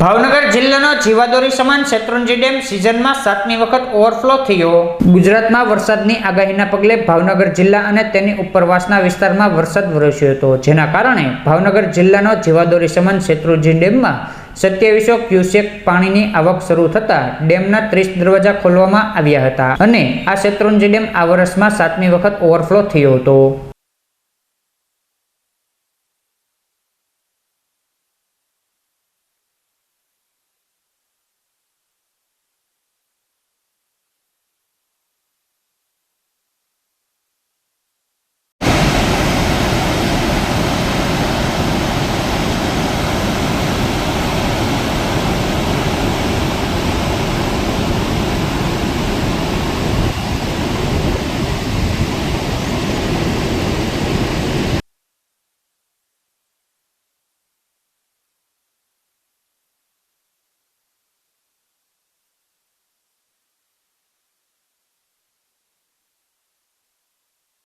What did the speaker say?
ભાવનગર જિલ્લાનો જીવાદોરી સમાન શેત્રુંજી ડેમ સિઝનમાં સાતમી વખત ઓવરફ્લો થયો. ગુજરાતમાં વરસાદની આગાહીના પગલે ભાવનગર જિલ્લા અને તેની ઉપરવાસના વિસ્તારમાં વરસાદ વરસ્યો હતો. જેના કારણે ભાવનગર જિલ્લાનો જીવાદોરી સમાન શેત્રુંજી ડેમમાં સત્યાવીસો ક્યુસેક પાણીની આવક શરૂ થતાં ડેમના ત્રીસ દરવાજા ખોલવામાં આવ્યા હતા. અને આ શેત્રુંજી ડેમ આ વર્ષમાં સાતમી વખત ઓવરફ્લો થયો હતો.